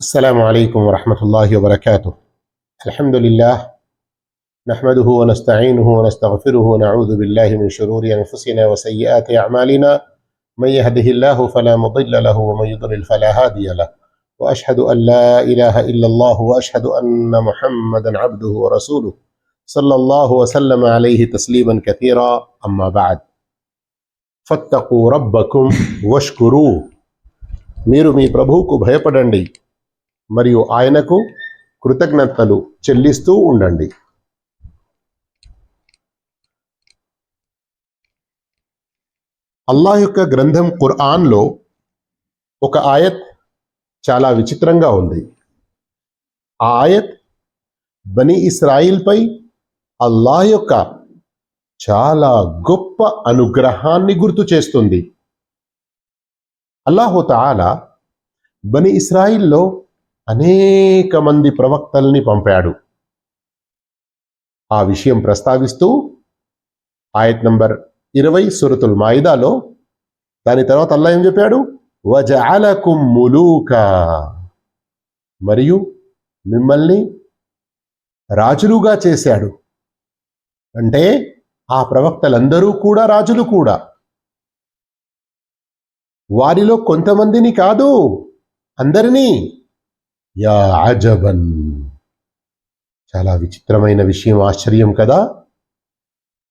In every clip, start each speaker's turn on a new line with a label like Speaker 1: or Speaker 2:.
Speaker 1: السلام عليكم ورحمة الله وبركاته الحمد لله نحمده ونستعينه ونستغفره ونعوذ بالله من شرور أنفسنا وسيئات أعمالنا من يهده الله فلا مضل له ومن يضلل فلا هادي له وأشهد أن لا إله إلا الله وأشهد أن محمدا عبده ورسوله صلى الله وسلم عليه تسليما كثيرا أما بعد فاتقوا ربكم واشكروه మీరు మీ ప్రభువుకు భయపడండి మరియు ఆయనకు కృతజ్ఞతలు చెల్లిస్తూ ఉండండి. అల్లాహ్ యొక్క గ్రంథం ఖుర్ఆన్లో ఒక ఆయత్ చాలా విచిత్రంగా ఉంది. ఆ ఆయత్ బని ఇస్రాయిల్పై అల్లాహ్ యొక్క చాలా గొప్ప అనుగ్రహాన్ని గుర్తు చేస్తుంది. అల్లాహు తాలా బని ఇస్రాయిల్లో అనేక మంది ప్రవక్తల్ని పంపాడు. ఆ విషయం ప్రస్తావిస్తూ ఆయత్ నంబర్ ఇరవై సురతుల్ మాయిదాలో దాని తర్వాత అల్లా ఏం చెప్పాడు? వజఅలకుం ములూకా. మరియు మిమ్మల్ని రాజులుగా చేశాడు. అంటే ఆ ప్రవక్తలందరూ కూడా రాజులు కూడా. వారిలో కొంతమందిని కాదు అందరినీ యా అజబన్. చాలా విచిత్రమైన విషయం ఆశ్చర్యం కదా?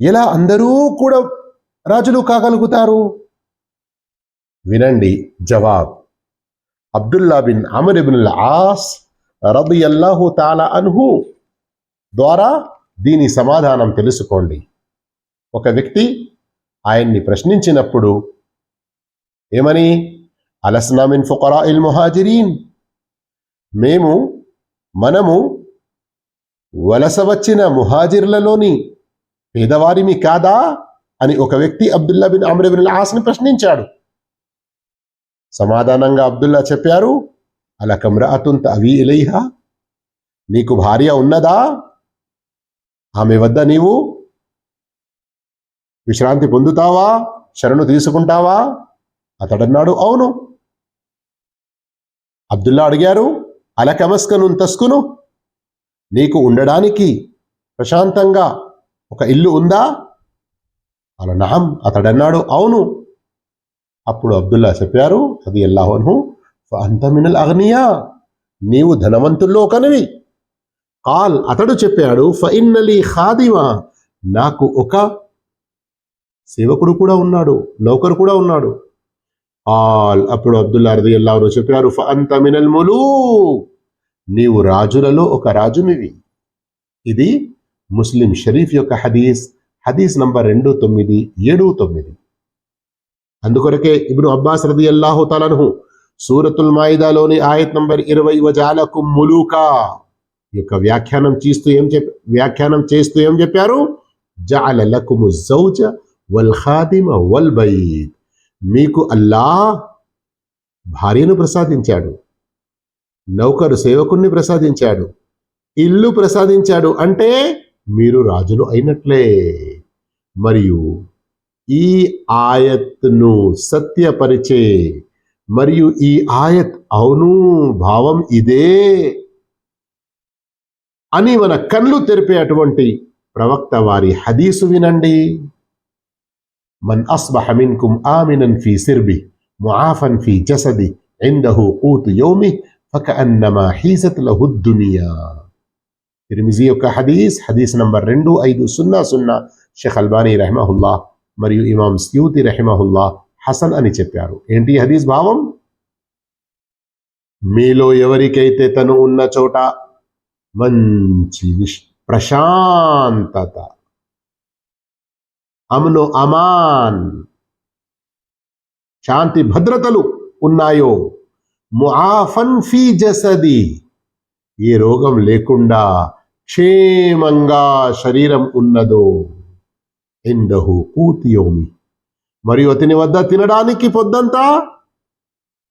Speaker 1: ఎలా అందరూ కూడా రాజులు కాగలుగుతారు? వినండి జవాబ్. Abdullah bin Amr ibn Aas రబియల్లాహు తాలా అన్హు ద్వారా దీని సమాధానం తెలుసుకోండి. ఒక వ్యక్తి ఆయన్ని ప్రశ్నించినప్పుడు ఏమని? అలస్నామిన్ ఫుకరా ఇల్ ముహాజిరీన్. మేము మనము వలస వచ్చిన ముహాజిర్లలోని పేదవారిమి కాదా? అని ఒక వ్యక్తి అబ్దుల్లా బిన్ అమర్ ఆస్ని ప్రశ్నించాడు. సమాధానంగా అబ్దుల్లా చెప్పారు అలా అలకమ్రాతున్ అవి ఇలైహా? నీకు భార్య ఉన్నదా? ఆమె వద్ద నీవు విశ్రాంతి పొందుతావా? శరణు తీసుకుంటావా? అతడన్నాడు అవును. అబ్దుల్లా అడిగారు అలకమస్కను తస్కును? నీకు ఉండడానికి ప్రశాంతంగా ఒక ఇల్లు ఉందా? అలా నహం అతడన్నాడు అవును. అప్పుడు అబ్దుల్లా చెప్పారు అది ఎల్లాహోను అంతమినల్ అగ్నియా నీవు ధనవంతుల్లో ఒకనివి. కాల్ అతడు చెప్పాడు ఫైన్నలీ ఖాదిమా నాకు ఒక సేవకుడు కూడా ఉన్నాడు నౌకరు కూడా ఉన్నాడు. ఆల్ అప్పుడు అబ్దుల్లా రది అల్లాహు చెప్పారు అంత మినల్ ములూక్. నీవు రాజులలో ఒక రాజునివి. ఇది ముస్లిం షరీఫ్ యొక్క హదీస్ హదీస్ నంబర్ రెండు తొమ్మిది ఏడు తొమ్మిది. అందుకొరకే ఇప్పుడు అబ్బాస్ రది అల్లాహు తలను సూరతుల్ మాయిదాలోని ఆయత్ నంబర్ ఇరవై వజాలకు ములూకా యొక్క వ్యాఖ్యానం చేస్తూ ఏం చెప్ వ్యాఖ్యానం చేస్తూ ఏం చెప్పారు? జాల జౌజ వల్ ఖాదిమ వల్ బైత్ మీకు అల్లా భార్యను ప్రసాదించాడు. నౌకరు సేవకుణ్ణి ప్రసాదించాడు. ఇల్లు ప్రసాదించాడు అంటే మీరు రాజులు అయినట్లే. మరియు ఈ ఆయత్ను సత్యపరిచే మరియు ఈ ఆయత్ అవును భావం ఇదే అని మన కళ్ళు తెరిపే అటువంటి ప్రవక్త వారి హదీసు వినండి. మన్ అస్బహ కుమ్ ఆమినన్ ఫీ సిర్బి ముఆఫన్ ఫీ జసది ఎందహు ఊతు యోమి ఫక అన్నమా హీజత్ లహుద్దునియా తిరిమిజీ యొక్క హదీస్ హదీస్ నంబర్ రెండు ఐదు సున్నా సున్నా షేఖ్ అల్బానీ రెహమహుల్లా మరియు ఇమాం స్యూతి రెహమహుల్లా హసన్ అని చెప్పారు ఏంటి హదీస్ భావం మీలో ఎవరికైతే తను ఉన్న చోట మంచి ప్రశాంతత అమను అమాన్ శాంతి భద్రతలు ఉన్నాయో ముఆఫన్ ఫీ జసది. ఏ రోగం లేకుండా క్షేమంగా శరీరం ఉన్నదో. ఎండహు పూతియోమి మరియు అతని వద్ద తినడానికి పొద్దంతా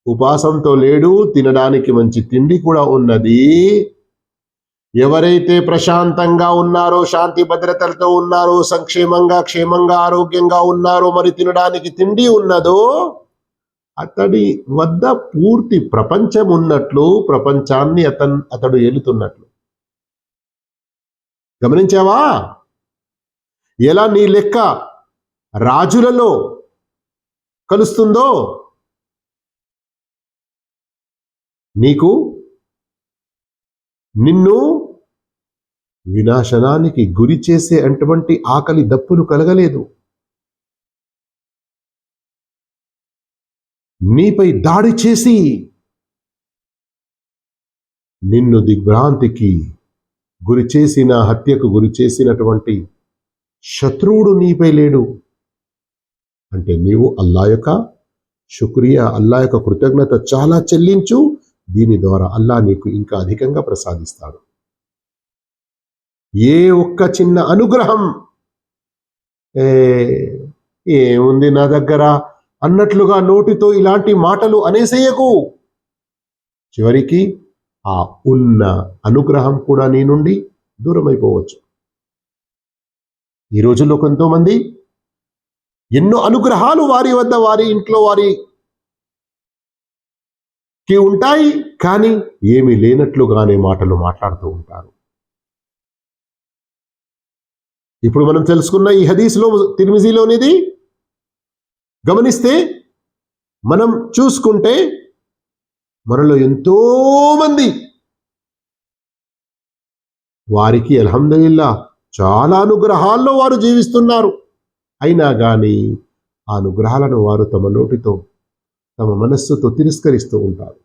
Speaker 1: ఉపాసంతో లేడు తినడానికి మంచి తిండి కూడా ఉన్నది. ఎవరైతే ప్రశాంతంగా ఉన్నారో శాంతి భద్రతలతో ఉన్నారో సంక్షేమంగా క్షేమంగా ఆరోగ్యంగా ఉన్నారో మరి తినడానికి తిండి ఉన్నదో అతడి వద్ద పూర్తి ప్రపంచం ఉన్నట్లు ప్రపంచాన్ని అతన్ అతడు ఏలుతున్నట్లు. గమనించావా? ఎలా నీ లెక్క రాజులలో కలుస్తుందో? నీకు నిన్ను వినాశనానికి గురి చేసే అటువంటి ఆకలి దప్పులు కలగలేదు. నీపై దాడి చేసి నిన్ను దిగ్భ్రాంతికి గురి చేసిన హత్యకు గురి చేసినటువంటి శత్రువుడు నీపై లేడు. అంటే నీవు అల్లా యొక్క శుక్రియా అల్లా యొక్క కృతజ్ఞత చాలా చెల్లించు. దీని ద్వారా అల్లా నీకు ఇంకా అధికంగా ప్రసాదిస్తాడు. ఏ ఒక్క చిన్న అనుగ్రహం ఏముంది నా దగ్గర? అన్నట్లుగా నోటితో ఇలాంటి మాటలు అనేసేయకు. చివరికి ఆ ఉన్న అనుగ్రహం కూడా నీ నుండి దూరమైపోవచ్చు. ఈ రోజుల్లో కొంతమంది ఎన్నో అనుగ్రహాలు వారి వద్ద వారి ఇంట్లో వారికి ఉంటాయి కానీ ఏమీ లేనట్లుగానే మాటలు మాట్లాడుతూ ఉంటారు. ఇప్పుడు మనం తెలుసుకున్న ఈ హదీస్లో తిరిమిజీలోనిది గమనిస్తే మనం చూసుకుంటే మనలో ఎంతో మంది వారికి అల్హమ్దుల్లా చాలా అనుగ్రహాల్లో వారు జీవిస్తున్నారు. అయినా కానీ ఆ అనుగ్రహాలను వారు తమ నోటితో తమ మనస్సుతో తిరస్కరిస్తూ ఉంటారు.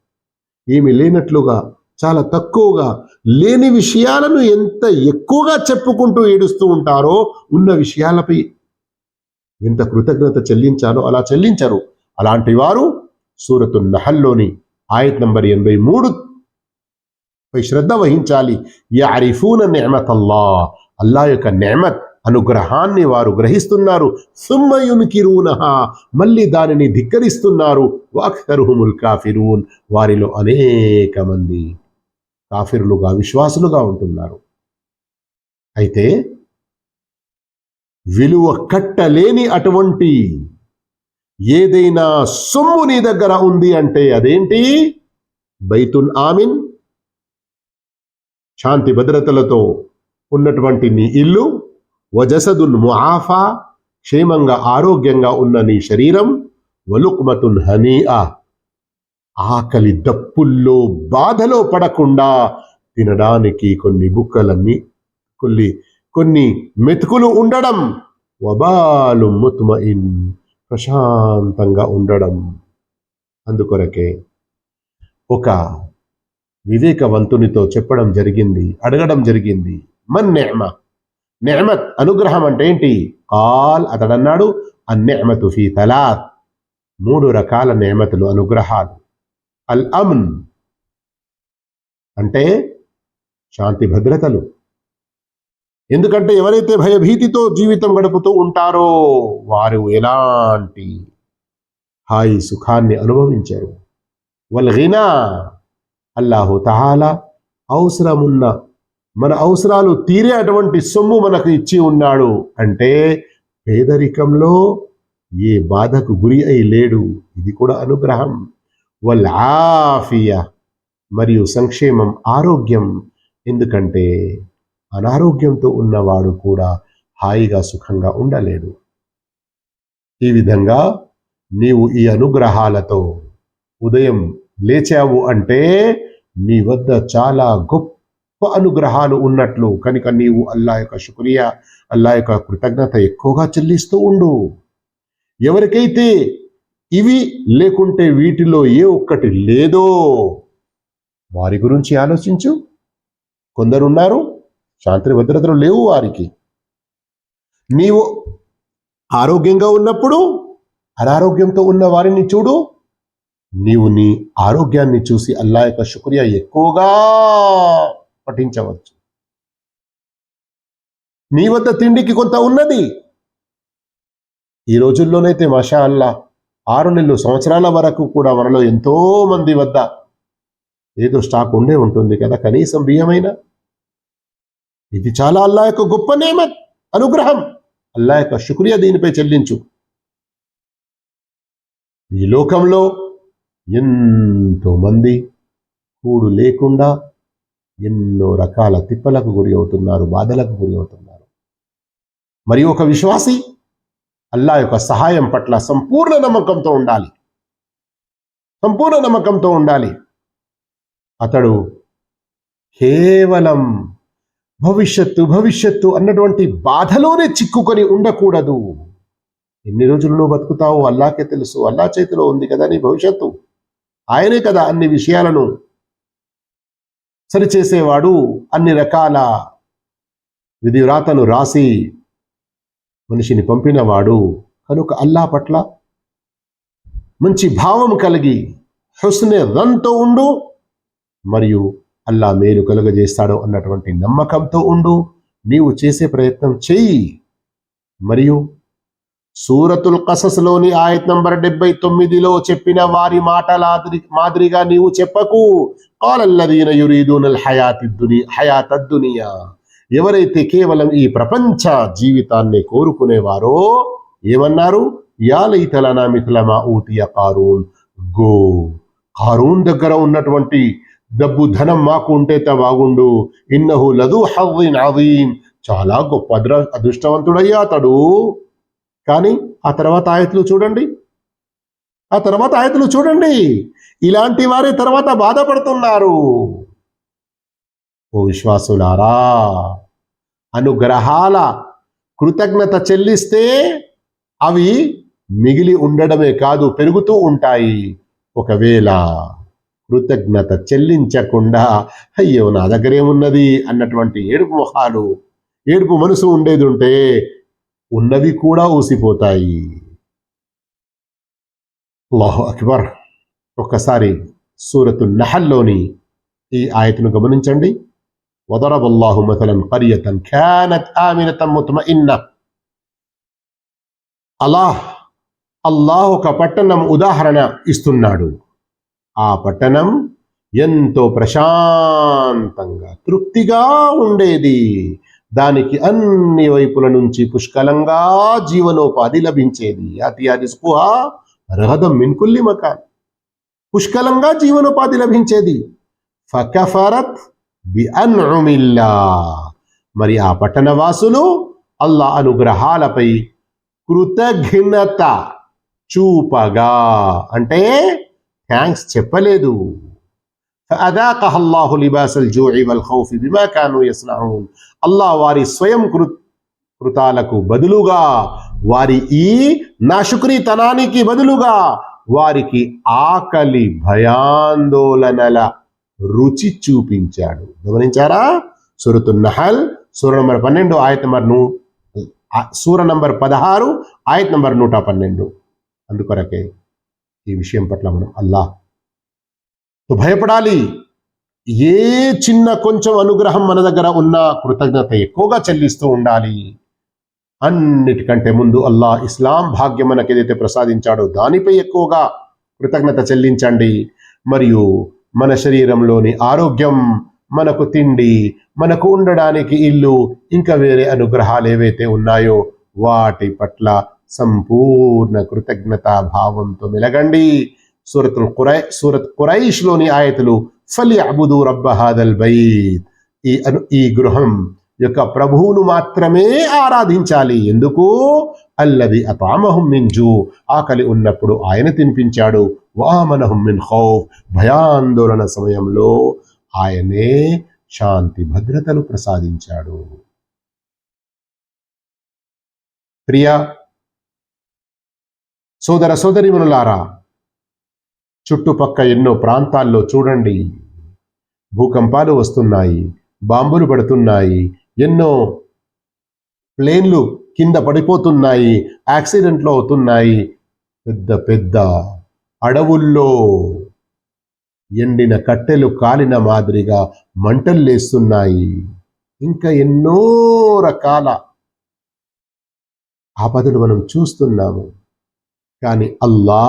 Speaker 1: ఏమి లేనట్లుగా చాలా తక్కువగా లేని విషయాలను ఎంత ఎక్కువగా చెప్పుకుంటూ ఏడుస్తూ ఉంటారో ఉన్న విషయాలపై ఎంత కృతజ్ఞత చెల్లించాలో అలా చెల్లించరు. అలాంటి వారు సూరతు నహల్లోని ఆయత్ నంబర్ ఎనభై మూడు పై శ్రద్ధ వహించాలి. యారిఫూన నెమత్ అల్లా అల్లా యొక్క నెమత్ అనుగ్రహాన్ని వారు గ్రహిస్తున్నారు. సుమ్మయునికిరూనహ మళ్ళీ దానిని ధిక్కరిస్తున్నారు. వాక్తరుహుముల్ కాఫిరూన్. వారిలో అనేక మంది కాఫిరులుగా విశ్వాసులుగా ఉంటున్నారు. అయితే విలువ కట్టలేని అటువంటి ఏదైనా సొమ్ము నీ దగ్గర ఉంది అంటే అదేంటి? బైతున్ ఆమిన్. శాంతి భద్రతలతో ఉన్నటువంటి నీ ఇల్లు వజసదున్ ముఆఫా క్షేమంగా ఆరోగ్యంగా ఉన్న నీ శరీరం వలుక్మతున్ హనీఆ ఆకలి దప్పుల్లో బాధలో పడకుండా తినడానికి కొన్ని బుక్కలన్నీ కొన్ని కొన్ని మెతుకులు ఉండడం వబాలు ముత్మయిన్ ప్రశాంతంగా ఉండడం అందుకొరకే ఒక వివేకవంతునితో చెప్పడం జరిగింది అడగడం జరిగింది. మన్ నెహమ? నెహమత్ అనుగ్రహం అంటే ఏంటి? కాల్ అతడన్నాడు అన్నెహమతు ఫీ తలాత్. మూడు రకాల నేమతులు అనుగ్రహాలు. అల్ అమ్న్ అంటే శాంతి భద్రతలు. ఎందుకంటే ఎవరైతే భయభీతితో జీవితం గడుపుతూ ఉంటారో వారు ఎలాంటి హాయి సుఖాన్ని అనుభవించారు. వల్గినా అల్లాహు తహాలా అవసరమున్న మన అవసరాలు తీరే అటువంటి సొమ్ము మనకు ఇచ్చి ఉన్నాడు అంటే పేదరికంలో ఏ బాధకు గురి అయి లేడు. ఇది కూడా అనుగ్రహం. వల్ మరియు సంక్షేమం ఆరోగ్యం. ఎందుకంటే అనారోగ్యంతో ఉన్నవాడు కూడా హాయిగా సుఖంగా ఉండలేడు. ఈ విధంగా నీవు ఈ అనుగ్రహాలతో ఉదయం లేచావు అంటే నీ వద్ద చాలా గొప్ప అనుగ్రహాలు ఉన్నట్లు కనుక నీవు అల్లా యొక్క శుక్రియా అల్లా యొక్క కృతజ్ఞత ఎక్కువగా చెల్లిస్తూ ఉండు. ఎవరికైతే ఇవి లేకుంటే వీటిలో ఏ ఒక్కటి లేదో వారి గురించి ఆలోచించు. కొందరున్నారు శాంతి భద్రతలు లేవు వారికి. నీవు ఆరోగ్యంగా ఉన్నప్పుడు అనారోగ్యంతో ఉన్న వారిని చూడు. నీవు నీ ఆరోగ్యాన్ని చూసి అల్లా యొక్క శుక్రియా ఎక్కువగా పఠించవచ్చు. నీ వద్ద తిండికి కొంత ఉన్నది. ఈ రోజుల్లోనైతే మషా అల్లా ఆరు నెలలు సంవత్సరాల వరకు కూడా మనలో ఎంతో మంది వద్ద ఏదో స్టాక్ ఉండే ఉంటుంది కదా కనీసం బియ్యమైనా. ఇది చాలా అల్లా యొక్క గొప్ప నియమత్ అనుగ్రహం. అల్లా యొక్క శుక్రియ దీనిపై చెల్లించు. ఈ లోకంలో ఎంతో మంది కూడు లేకుండా ఎన్నో రకాల తిప్పలకు గురి అవుతున్నారు బాధలకు గురి అవుతున్నారు. మరి ఒక విశ్వాసి అల్లా యొక్క సహాయం పట్ల సంపూర్ణ నమ్మకంతో ఉండాలి. సంపూర్ణ నమ్మకంతో ఉండాలి. అతడు కేవలం భవిష్యత్తు భవిష్యత్తు అన్నటువంటి బాధలోనే చిక్కుకొని ఉండకూడదు. ఎన్ని రోజులు నువ్వు బతుకుతావు అల్లాకే తెలుసు. అల్లా చేతిలో ఉంది కదా నీ భవిష్యత్తు? ఆయనే కదా అన్ని విషయాలను సరిచేసేవాడు అన్ని రకాల విధివ్రాతను రాసి మనిషిని పంపినవాడు. కనుక అల్లా పట్ల మంచి భావం కలిగి హుస్నే రన్తో ఉండు మరియు అల్లా మేలు కలుగజేస్తాడు అన్నటువంటి నమ్మకంతో ఉండు. నీవు చేసే ప్రయత్నం చెయ్యి మరియు సూరతుల్ కసస్లోని ఆయత్ నంబర్ డెబ్బై తొమ్మిదిలో చెప్పిన వారి మాటల మాదిరిగా నీవు చెప్పకు. కాలల్లదీన యురీదూనల్ హయాతి దుని ఎవరైతే కేవలం ఈ ప్రపంచ జీవితాన్ని కోరుకునేవారో ఏమన్నారు? యాలైతలనా మిథలమా ఊతియ కారూన్. గో. కారూన్ దగ్గర ఉన్నటువంటి డబ్బు ధనం మాకు ఉంటే బాగుండు. ఇన్నహు లదు హవ్విన్ అదీం చాలా గొప్ప అదృ అదృష్టవంతుడయ్యా అతడు. కానీ ఆ తర్వాత ఆయతులు చూడండి. ఆ తర్వాత ఆయతులు చూడండి. ఇలాంటి వారి తర్వాత బాధపడుతున్నారు. ఓ విశ్వాసులారా అనుగ్రహాల కృతజ్ఞత చెల్లిస్తే అవి మిగిలి ఉండడమే కాదు పెరుగుతూ ఉంటాయి. ఒకవేళ కృతజ్ఞత చెల్లించకుండా అయ్యో నా దగ్గర ఏమున్నది అన్నటువంటి ఏడుపు మొహాలు ఏడుపు మనసు ఉండేది ఉంటే ఉన్నవి కూడా ఊసిపోతాయి. అల్లాహు అక్బర్ ఒక్కసారి సూరతు నహల్లోని ఈ ఆయతను గమనించండి. వదరబల్లాహు మతలన్ కరియతన్ ఖ్యానత్ ఆమినతం ఇన్న అల్లాహ్ అల్లాహ్ ఒక పట్టణం ఉదాహరణ ఇస్తున్నాడు. ఆ పట్టణం ఎంతో ప్రశాంతంగా తృప్తిగా ఉండేది. దానికి అన్ని వైపుల నుంచి పుష్కలంగా జీవనోపాధి లభించేది. అతి అది స్పుహ రహదం మిన్కుల్లి మకాన్. పుష్కలంగా జీవనోపాధి లభించేది. ఫకఫరత్ బి అన్ఉమిల్లా. మరి ఆ పట్టణవాసులు అల్లా అనుగ్రహాలపై కృతజ్ఞత చూపగా. అంటే థ్యాంక్స్ చెప్పలేదు فأذاقها الله لباس الجوع والخوف بما كانوا يصنعون అల్లా వారి స్వయం కృ కృతాలకు బదులుగా వారి ఈ నాశుక్రీతనానికి బదులుగా వారికి ఆకలి భయాందోళనల రుచి చూపించాడు గమనించారా సురతు నహల్ సూర నంబర్ పన్నెండు ఆయత నంబర్ ను సూర నంబర్ పదహారు ఆయత్ నంబర్ నూట పన్నెండు అందుకొరకే ఈ విషయం పట్ల మనం అల్లాహ్ భయపడాలి. ఏ చిన్న కొంచెం అనుగ్రహం మన దగ్గర ఉన్న కృతజ్ఞత ఎక్కువగా చెల్లిస్తూ ఉండాలి. అన్నిటికంటే ముందు అల్లా ఇస్లాం భాగ్యం మనకి ఏదైతే ప్రసాదించాడో దానిపై ఎక్కువగా కృతజ్ఞత చెల్లించండి. మరియు మన శరీరంలోని ఆరోగ్యం మనకు తిండి మనకు ఉండడానికి ఇల్లు ఇంకా వేరే అనుగ్రహాలు ఏవైతే ఉన్నాయో వాటి పట్ల సంపూర్ణ కృతజ్ఞతా భావంతో మెలగండి సూరతుల్ కురై సూరత్ కురైష్లోని ఆయతులు ఫలి అబుదు రబ్బ హాదల్ బైత్. ఈ అను ఈ గృహం యొక్క ప్రభువును మాత్రమే ఆరాధించాలి. ఎందుకు? అల్లది అతామహం మిన్ జూ. ఆకలి ఉన్నప్పుడు ఆయన తినిపించాడు. వామనహం మిన్ ఖౌఫ్ భయాందోళన సమయంలో ఆయనే శాంతి భద్రతను ప్రసాదించాడు. ప్రియ సోదర సోదరిమనులారా చుట్టుపక్క ఎన్నో ప్రాంతాల్లో చూడండి. భూకంపాలు వస్తున్నాయి బాంబులు పడుతున్నాయి ఎన్నో ప్లేన్లు కింద పడిపోతున్నాయి యాక్సిడెంట్లు అవుతున్నాయి. పెద్ద పెద్ద అడవుల్లో ఎండిన కట్టెలు కాలిన మాదిరిగా మంటలు లేస్తున్నాయి. ఇంకా ఎన్నో రకాల ఆపదలు మనం చూస్తున్నాము. కానీ అల్లా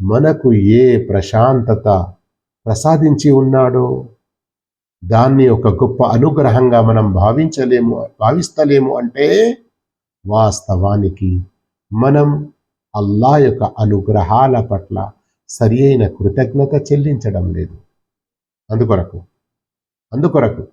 Speaker 1: మనకు ఏ ప్రశాంతత ప్రసాదించి ఉన్నాడో దాన్ని ఒక గొప్ప అనుగ్రహంగా మనం భావించలేము భావిస్తలేము అంటే వాస్తవానికి మనం అల్లా యొక్క అనుగ్రహాల పట్ల సరి అయిన కృతజ్ఞత చెల్లించడం లేదు. అందుకొరకు అందుకొరకు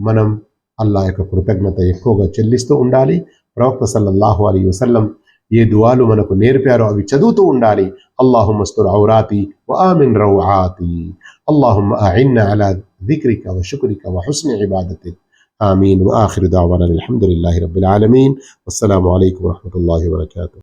Speaker 1: మనం అల్లా యొక్క కృతజ్ఞత ఎక్కువగా చెల్లిస్తూ ఉండాలి. ప్రవక్త సల్లల్లాహు అలీ వసల్లం ఏ దువాలు మనకు నేర్పారో అవి చదువుతూ ఉండాలి అల్లాహు మస్తుర్ ఔరాతి وآمن روعاتي اللهم أعنا على ذكرك وشكرك وحسن عبادتك آمين وآخر دعوانا الحمد لله رب العالمين والسلام عليكم ورحمة الله وبركاته